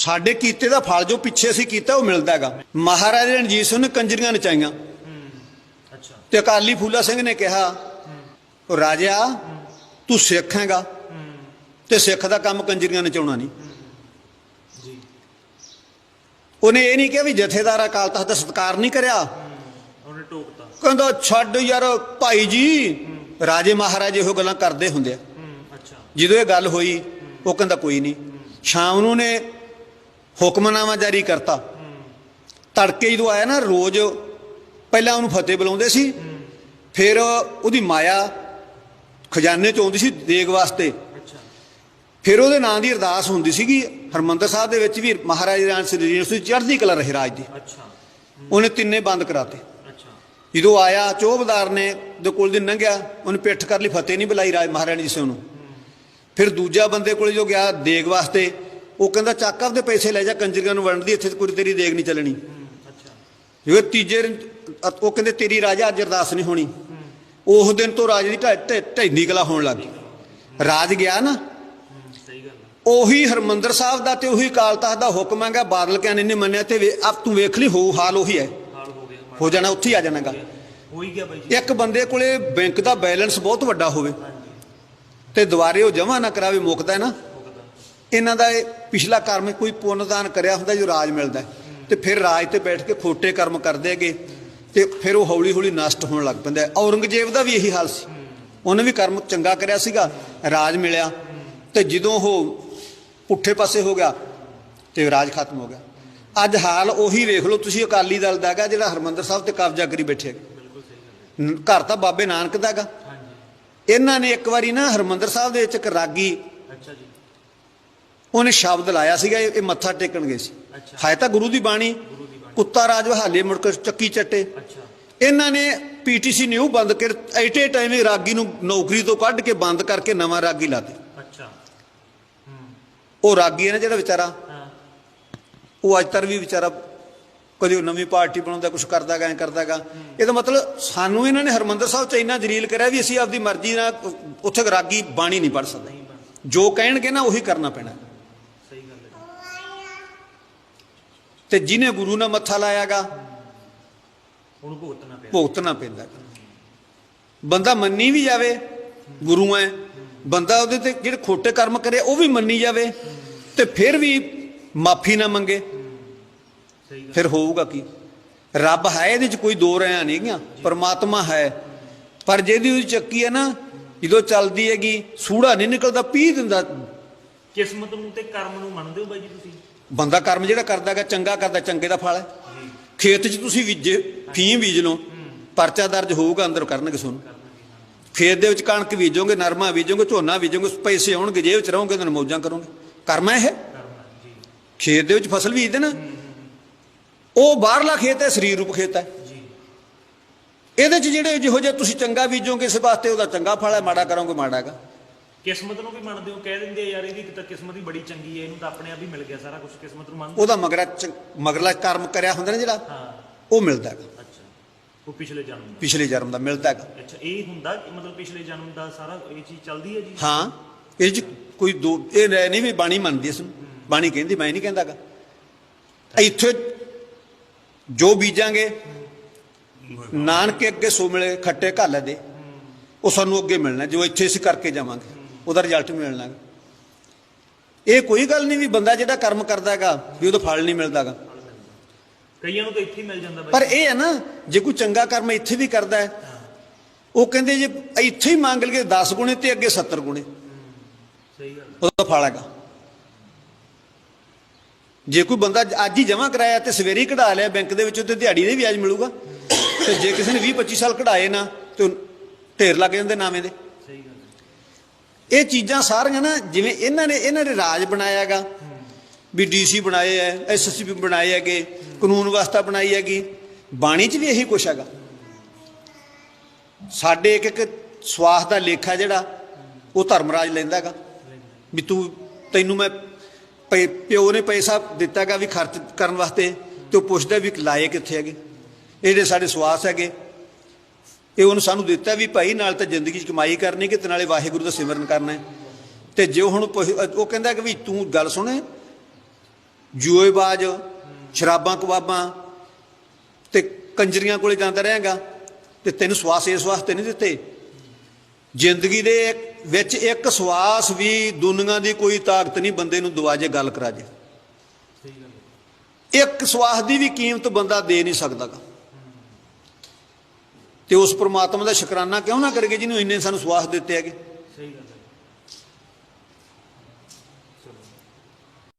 ਸਾਡੇ ਕੀਤੇ ਦਾ ਫਲ ਜੋ ਪਿੱਛੇ ਅਸੀਂ ਕੀਤਾ ਉਹ ਮਿਲਦਾ ਹੈਗਾ। ਮਹਾਰਾਜਾ ਰਣਜੀਤ ਸਿੰਘ ਨੇ ਕੰਜਰੀਆਂ ਨਚਾਈਆਂ। ਅੱਛਾ। ਤੇ ਅਕਾਲੀ ਫੂਲਾ ਸਿੰਘ ਨੇ ਕਿਹਾ ਉਹ ਰਾਜਾ ਤੂੰ ਸਿੱਖ ਹੈਗਾ। ਤੇ ਸਿੱਖ ਦਾ ਕੰਮ ਕੰਜਰੀਆਂ ਨਚਾਉਣਾ ਨਹੀਂ। ਜੀ। ਉਹਨੇ ਇਹ ਨਹੀਂ ਕਿਹਾ ਵੀ ਜਥੇਦਾਰ ਅਕਾਲ ਤਖਤ ਦਾ ਸਤਿਕਾਰ ਨਹੀਂ ਕਰਿਆ। ਉਹਨੇ ਟੋਕਤਾ। ਕਹਿੰਦਾ ਛੱਡ ਯਾਰ ਭਾਈ ਜੀ। ਰਾਜੇ ਮਹਾਰਾਜੇ ਇਹੋ ਗੱਲਾਂ ਕਰਦੇ ਹੁੰਦੇ ਆ। ਜਦੋਂ ਇਹ ਗੱਲ ਹੋਈ ਉਹ ਕਹਿੰਦਾ ਕੋਈ ਨਹੀਂ। ਸ਼ਾਮ ਨੂੰ ਨੇ ਹੁਕਮਨਾਮਾ ਜਾਰੀ ਕਰਤਾ। ਤੜਕੇ ਜਦੋਂ ਆਇਆ ਨਾ ਰੋਜ਼ ਪਹਿਲਾਂ ਉਹਨੂੰ ਫਤਿਹ ਬੁਲਾਉਂਦੇ ਸੀ ਫਿਰ ਉਹਦੀ ਮਾਇਆ ਖਜ਼ਾਨੇ ਚ ਆਉਂਦੀ ਸੀ ਦੇਗ ਵਾਸਤੇ। ਫਿਰ ਉਹਦੇ ਨਾਂ ਦੀ ਅਰਦਾਸ ਹੁੰਦੀ ਸੀਗੀ ਹਰਮੰਦਰ ਸਾਹਿਬ ਦੇ ਵਿੱਚ ਵੀ ਮਹਾਰਾਜਾ ਰਾਣ ਸਿੰਘ ਜੀ ਉਸ ਦੀ ਚੜ੍ਹਦੀ ਕਲਾ ਰਹੇ ਰਾਜ ਦੀ। ਅੱਛਾ। ਉਹਨੇ ਤਿੰਨੇ ਬੰਦ ਕਰਾਤੇ। ਜਦੋਂ ਆਇਆ ਚੋਬਦਾਰ ਨੇ ਦੇ ਕੋਲ ਦੀ ਲੰਘਿਆ ਉਹਨੇ ਪਿੱਠ ਕਰ ਲਈ ਫਤਿਹ ਨਹੀਂ ਬੁਲਾਈ ਰਾਜ ਮਹਾਰਾਣੀ ਜੀ ਸਿੰਘ ਨੂੰ। ਫਿਰ ਦੂਜਾ ਬੰਦੇ ਕੋਲੇ ਜੋ ਗਿਆ ਦੇਗ ਵਾਸਤੇ ਉਹ ਕਹਿੰਦਾ ਚੱਕ ਆਪਦੇ ਪੈਸੇ ਲੈ ਜਾ ਕੰਜਰੀਆਂ ਨੂੰ ਵੰਡਦੀ ਇੱਥੇ ਕੋਈ ਤੇਰੀ ਦੇਗ ਨਹੀਂ ਚੱਲਣੀ। ਜੋ ਤੀਜੇ ਉਹ ਕਹਿੰਦੇ ਤੇਰੀ ਰਾਜਾ ਅੱਜ ਅਰਦਾਸ ਨਹੀਂ ਹੋਣੀ। ਉਸ ਦਿਨ ਤੋਂ ਰਾਜ ਦੀ ਢੈਂਦੀ ਕਲਾ ਹੋਣ ਲੱਗ ਗਈ। ਰਾਜ ਗਿਆ ਨਾ। ਸਹੀ ਗੱਲ ਉਹੀ ਹਰਮੰਦਰ ਸਾਹਿਬ ਦਾ ਤੇ ਉਹੀ ਅਕਾਲ ਤਖਤ ਦਾ ਹੁਕਮ ਹੈਗਾ ਬਾਦਲ ਕਿਆਂ ਨੇ ਮੰਨਿਆ ਤੇ ਆਪ ਤੂੰ ਵੇਖ ਲਈ ਹੋ ਹਾਲ ਉਹੀ ਹੈ। ਹੋ ਜਾਣਾ ਉੱਥੇ ਆ ਜਾਣਾਗਾ ਹੋ ਹੀ ਗਿਆ ਬਾਈ ਜੀ। ਇੱਕ ਬੰਦੇ ਕੋਲੇ ਬੈਂਕ ਦਾ ਬੈਲੈਂਸ ਬਹੁਤ ਵੱਡਾ ਹੋਵੇ। ਤੇ ਦੁਬਾਰੇ ਉਹ ਜਮ੍ਹਾਂ ਨਾ ਕਰਾਵੇ ਮੁੱਕਦਾ ਹੈ ਨਾ। ਇਹਨਾਂ ਦਾ ਇਹ ਪਿਛਲਾ ਕਰਮ ਕੋਈ ਪੁੰਨਦਾਨ ਕਰਿਆ ਹੁੰਦਾ ਜੋ ਰਾਜ ਮਿਲਦਾ। ਤੇ ਫਿਰ ਰਾਜ ਤੇ ਬੈਠ ਕੇ ਖੋਟੇ ਕਰਮ ਕਰਦੇ ਹੈਗੇ ਤੇ ਫਿਰ ਉਹ ਹੌਲੀ ਹੌਲੀ ਨਸ਼ਟ ਹੋਣ ਲੱਗ ਪੈਂਦਾ। ਔਰੰਗਜ਼ੇਬ ਦਾ ਵੀ ਇਹੀ ਹਾਲ ਸੀ। ਉਹਨੇ ਵੀ ਕਰਮ ਚੰਗਾ ਕਰਿਆ ਸੀਗਾ ਰਾਜ ਮਿਲਿਆ। ਤੇ ਜਦੋਂ ਉਹ ਪੁੱਠੇ ਪਾਸੇ ਹੋ ਗਿਆ ਤੇ ਰਾਜ ਖਤਮ ਹੋ ਗਿਆ। ਅੱਜ ਹਾਲ ਉਹੀ ਵੇਖ ਲਓ ਤੁਸੀਂ ਅਕਾਲੀ ਦਲ ਦਾ ਹੈਗਾ ਜਿਹੜਾ ਹਰਮੰਦਰ ਸਾਹਿਬ ਤੇ ਕਬਜ਼ਾ ਕਰੀ ਬੈਠੇ ਘਰ ਤਾਂ ਬਾਬੇ ਨਾਨਕ ਦਾ ਹੈਗਾ। ਹਾਂਜੀ। ਇਹਨਾਂ ਨੇ ਇੱਕ ਵਾਰੀ ਨਾ ਹਰਮੰਦਰ ਸਾਹਿਬ ਦੇ ਵਿੱਚ ਇੱਕ ਰਾਗੀ ਅੱਛਾ ਜੀ। ਉਹਨੇ ਸ਼ਬਦ ਲਾਇਆ ਸੀਗਾ ਇਹ ਮੱਥਾ ਟੇਕਣ ਗਏ ਸੀ। ਹੈ ਤਾਂ ਗੁਰੂ ਦੀ ਬਾਣੀ। ਕੁੱਤਾ ਰਾਜ ਵਹਾਲੇ ਮੁੜ ਕੇ ਚੱਕੀ ਚੱਟੇ। ਇਹਨਾਂ ਨੇ ਪੀਟੀਸੀ ਨਿਊ ਬੰਦ ਕਰ ਐਟੇ ਟਾਈਮ ਹੀ ਰਾਗੀ ਨੂੰ ਨੌਕਰੀ ਤੋਂ ਕੱਢ ਕੇ ਬੰਦ ਕਰਕੇ ਨਵਾਂ ਰਾਗੀ ਲਾਤੇ ਅੱਛਾ। ਉਹ ਰਾਗੀ ਹੈ ਨਾ ਜਿਹੜਾ ਵਿਚਾਰਾ? ਉਹ ਅੱਜ ਤੱਕ ਵੀ ਵਿਚਾਰਾ ਕਦੇ ਉਹ ਨਵੀਂ ਪਾਰਟੀ ਬਣਾਉਂਦਾ ਕੁਝ ਕਰਦਾ ਗਾ ਕਰਦਾ ਗਾ ਇਹਦਾ ਮਤਲਬ ਸਾਨੂੰ ਇਹਨਾਂ ਨੇ ਹਰਮੰਦਰ ਸਾਹਿਬ ਚ ਇੰਨਾ ਜਲੀਲ ਕਰਿਆ ਵੀ ਅਸੀਂ ਆਪਦੀ ਮਰਜ਼ੀ ਨਾਲ ਉੱਥੇ ਰਾਗੀ ਬਾਣੀ ਨਹੀਂ ਪੜ ਸਕਦੇ। ਜੋ ਕਹਿਣਗੇ ਨਾ ਉਹੀ ਕਰਨਾ ਪੈਣਾ ਸਹੀ ਗੱਲ ਹੈ ਤੇ ਜਿਹਨੇ ਗੁਰੂ ਨਾਲ ਮੱਥਾ ਲਾਇਆਗਾ ਹੁਣ ਭੁਗਤਣਾ ਪੈਂਦਾ। ਬੰਦਾ ਮੰਨੀ ਵੀ ਜਾਵੇ ਗੁਰੂ ਐ। ਬੰਦਾ ਉਹਦੇ ਤੇ ਜਿਹੜੇ ਖੋਟੇ ਕਰਮ ਕਰੇ ਉਹ ਵੀ ਮੰਨੀ ਜਾਵੇ। ਤੇ ਫਿਰ ਵੀ ਮਾਫੀ ਨਾ ਮੰਗੇ। ਫਿਰ ਹੋਊਗਾ ਕੀ? ਰੱਬ ਹੈ ਇਹਦੇ ਚ ਕੋਈ ਦੋ ਰਿਆਂ ਨਹੀਂ ਗਿਆ। ਪਰਮਾਤਮਾ ਹੈ। ਪਰ ਜਿਹਦੀ ਉਹਦੀ ਚੱਕੀ ਹੈ ਨਾ ਜਦੋਂ ਚੱਲਦੀ ਹੈਗੀ ਸੂੜਾ ਨਹੀਂ ਨਿਕਲਦਾ ਪੀ ਦਿੰਦਾ। ਕਿਸਮਤ ਨੂੰ ਤੇ ਕਰਮ ਨੂੰ ਮੰਨਦੇ ਹੋ ਬਾਈ ਜੀ ਤੁਸੀਂ? ਬੰਦਾ ਕਰਮ ਜਿਹੜਾ ਕਰਦਾ ਕਰਦਾਗਾ ਚੰਗਾ ਕਰਦਾ, ਚੰਗੇ ਦਾ ਫਲ ਹੈ। ਖੇਤ 'ਚ ਤੁਸੀਂ ਬੀਜੇ, ਫੀਮ ਬੀਜ ਲਓ, ਪਰਚਾ ਦਰਜ ਹੋਊਗਾ, ਅੰਦਰ ਕਰਨਗੇ ਤੁਹਾਨੂੰ। ਖੇਤ ਦੇ ਵਿੱਚ ਕਣਕ ਬੀਜੋਗੇ, ਨਰਮਾ ਬੀਜੋਗੇ, ਝੋਨਾ ਬੀਜੋਗੇ, ਪੈਸੇ ਆਉਣਗੇ, ਜੇਬ 'ਚ ਰਹੋਗੇ ਤਾਂ ਮੌਜਾਂ ਕਰੋਗੇ। ਹੈ ਇਹ? ਖੇਤ ਦੇ ਵਿੱਚ ਫਸਲ ਬੀਜਦੇ ਨਾ। ਉਹ ਬਾਹਰਲਾ ਖੇਤ ਹੈ, ਸਰੀਰ ਰੂਪ ਖੇਤ ਹੈ। ਇਹਦੇ 'ਚ ਜਿਹੜੇ ਜਿਹੋ ਜਿਹਾ ਤੁਸੀਂ ਚੰਗਾ ਬੀਜੋਗੇ, ਇਸ ਵਾਸਤੇ ਉਹਦਾ ਚੰਗਾ ਫਲ ਹੈ, ਮਾੜਾ ਕਰੋਗੇ, ਮਾੜਾ ਹੈਗਾ। ਕਿਸਮਤ ਨੂੰ ਵੀ ਮੰਨਦੇ ਹੋ ਕਹਿ ਦਿੰਦੇ ਆ ਯਾਰ ਇਹਦੀ ਤਾਂ ਕਿਸਮਤ ਹੀ ਬੜੀ ਚੰਗੀ ਹੈ ਇਹਨੂੰ ਤਾਂ ਆਪਣੇ ਆਪ ਹੀ ਮਿਲ ਗਿਆ ਸਾਰਾ ਕੁਝ ਕਿਸਮਤ ਨੂੰ ਮੰਨਦੇ ਉਹਦਾ ਮਗਰਾ ਚ- ਮਗਰਲਾ ਕਰਮ ਕਰਿਆ ਹੁੰਦਾ ਨਾ ਜਿਹੜਾ ਹਾਂ। ਉਹ ਮਿਲਦਾ ਹੈਗਾ। ਅੱਛਾ। ਉਹ ਪਿਛਲੇ ਜਨਮ ਦਾ। ਪਿਛਲੇ ਜਨਮ ਦਾ ਮਿਲਦਾ ਹੈਗਾ। ਅੱਛਾ ਇਹ ਹੁੰਦਾ ਕਿ ਮਤਲਬ ਪਿਛਲੇ ਜਨਮ ਦਾ ਸਾਰਾ ਇਹ ਚੀਜ਼ ਚੱਲਦੀ ਹੈ ਜੀ? ਹਾਂ। ਇਹ 'ਚ ਕੋਈ ਦੋ ਇਹ ਨਹੀਂ ਵੀ ਬਾਣੀ ਮੰਨਦੀ ਇਸ ਨੂੰ। ਬਾਣੀ ਕਹਿੰਦੀ ਮੈਂ ਨਹੀਂ ਕਹਿੰਦਾਗਾ ਇੱਥੇ ਜੋ ਬੀਜਾਂਗੇ ਨਾਨਕੇ ਅੱਗੇ ਸੋ ਮਿਲੇ ਖੱਟੇ ਘੱਲ ਦੇ। ਉਹ ਸਾਨੂੰ ਅੱਗੇ ਮਿਲਣਾ ਜੋ ਇੱਥੇ ਅਸੀਂ ਕਰਕੇ ਜਾਵਾਂਗੇ। ਉਹਦਾ ਰਿਜ਼ਲਟ ਮਿਲਣਾ। ਇਹ ਕੋਈ ਗੱਲ ਨਹੀਂ ਵੀ ਬੰਦਾ ਜਿਹੜਾ ਕਰਮ ਕਰਦਾ ਹੈਗਾ ਵੀ ਉਹਦਾ ਫਲ ਨਹੀਂ ਮਿਲਦਾਗਾ ਕਈਆਂ ਨੂੰ ਤਾਂ ਇੱਥੇ ਹੀ ਮਿਲ ਜਾਂਦਾ ਪਰ ਇਹ ਹੈ ਨਾ ਜੇ ਕੋਈ ਚੰਗਾ ਕਰਮ ਇੱਥੇ ਵੀ ਕਰਦਾ ਹੈ ਉਹ ਕਹਿੰਦੇ ਜੇ ਇੱਥੇ ਹੀ ਮੰਗ ਲਈਏ 10 ਗੁਣੇ ਤੇ ਅੱਗੇ 70 ਗੁਣੇ। ਸਹੀ ਗੱਲ ਉਹਦਾ ਫਲ ਹੈਗਾ। ਜੇ ਕੋਈ ਬੰਦਾ ਅੱਜ ਹੀ ਜਮ੍ਹਾਂ ਕਰਾਇਆ ਤੇ ਸਵੇਰੇ ਕਢਾ ਲਿਆ ਬੈਂਕ ਦੇ ਵਿੱਚੋਂ ਤੇ ਦਿਹਾੜੀ ਦੇ ਵਿਆਜ ਮਿਲੂਗਾ। ਤੇ ਜੇ ਕਿਸੇ ਨੇ 20 25 ਸਾਲ ਕਢਾਏ ਨਾ ਤੇ ਢੇਰ ਲੱਗ ਜਾਂਦੇ ਨਾਵੇਂ ਦੇ। ਇਹ ਚੀਜ਼ਾਂ ਸਾਰੀਆਂ ਨਾ, ਜਿਵੇਂ ਇਹਨਾਂ ਨੇ ਇਹਨਾਂ ਨੇ ਰਾਜ ਬਣਾਇਆਗਾ। ਵੀ ਡੀਸੀ ਬਣਾਏ ਐ ਐਸਐਸਪੀ ਬਣਾਏ ਹੈਗੇ, ਕਾਨੂੰਨ ਵਿਵਸਥਾ ਬਣਾਈ ਹੈਗੀ। ਬਾਣੀ 'ਚ ਵੀ ਇਹੀ ਕੁਛ ਹੈਗਾ। ਸਾਡੇ ਇੱਕ ਇੱਕ ਸਵਾਸ ਦਾ ਲੇਖਾ ਜਿਹੜਾ, ਉਹ ਧਰਮਰਾਜ ਲੈਂਦਾ ਹੈਗਾ। ਵੀ ਤੂੰ ਤੈਨੂੰ ਮੈਂ ਪਿਓ ਨੇ ਪੈਸਾ ਦਿੱਤਾਗਾ ਵੀ ਖਰਚ ਕਰਨ ਵਾਸਤੇ, ਤੇ ਉਹ ਪੁੱਛਦਾ ਵੀ ਲਾਏ ਕਿੱਥੇ ਹੈਗੇ। ਇਹ ਜਿਹੜੇ ਸਾਡੇ ਸਵਾਸ ਹੈਗੇ। ਇਹ ਉਹਨੂੰ ਸਾਨੂੰ ਦਿੱਤਾ ਵੀ ਭਾਈ ਨਾਲ ਤਾਂ ਜ਼ਿੰਦਗੀ 'ਚ ਕਮਾਈ ਕਰਨੀ ਕਿ ਤੇ ਨਾਲੇ ਵਾਹਿਗੁਰੂ ਦਾ ਸਿਮਰਨ ਕਰਨਾ ਹੈ। ਤੇ ਜੇ ਹੁਣ ਉਹ ਕਹਿੰਦਾ ਕਿ ਵੀ ਤੂੰ ਗੱਲ ਸੁਣੇ ਜੂਏਬਾਜ਼ ਸ਼ਰਾਬਾਂ ਕਬਾਬਾਂ ਤੇ ਕੰਜਰੀਆਂ ਕੋਲੇ ਜਾਂਦਾ ਰਹੇਗਾ ਤੇ ਤੈਨੂੰ ਸਵਾਸ ਇਸ ਵਾਸਤੇ ਨਹੀਂ ਦਿੱਤੇ। ਜ਼ਿੰਦਗੀ ਦੇ ਵਿੱਚ ਇੱਕ ਸਵਾਸ ਵੀ ਦੁਨੀਆ ਦੀ ਕੋਈ ਤਾਕਤ ਨਹੀਂ ਬੰਦੇ ਨੂੰ ਦਵਾਜੇ ਗੱਲ ਕਰਾ ਜੇ। ਇੱਕ ਸਵਾਸ ਦੀ ਵੀ ਕੀਮਤ ਬੰਦਾ ਦੇ ਨਹੀਂ ਸਕਦਾਗਾ। ਤੇ ਉਸ ਪ੍ਰਮਾਤਮਾ ਦਾ ਸ਼ੁਕਰਾਨਾ ਕਿਉਂ ਨਾ ਕਰਗੇ ਜਿਹਨੂੰ ਇੰਨੇ ਸਾਨੂੰ ਸਵਾਸ ਦਿੱਤੇ ਹੈਗੇ? ਸਹੀ ਗੱਲ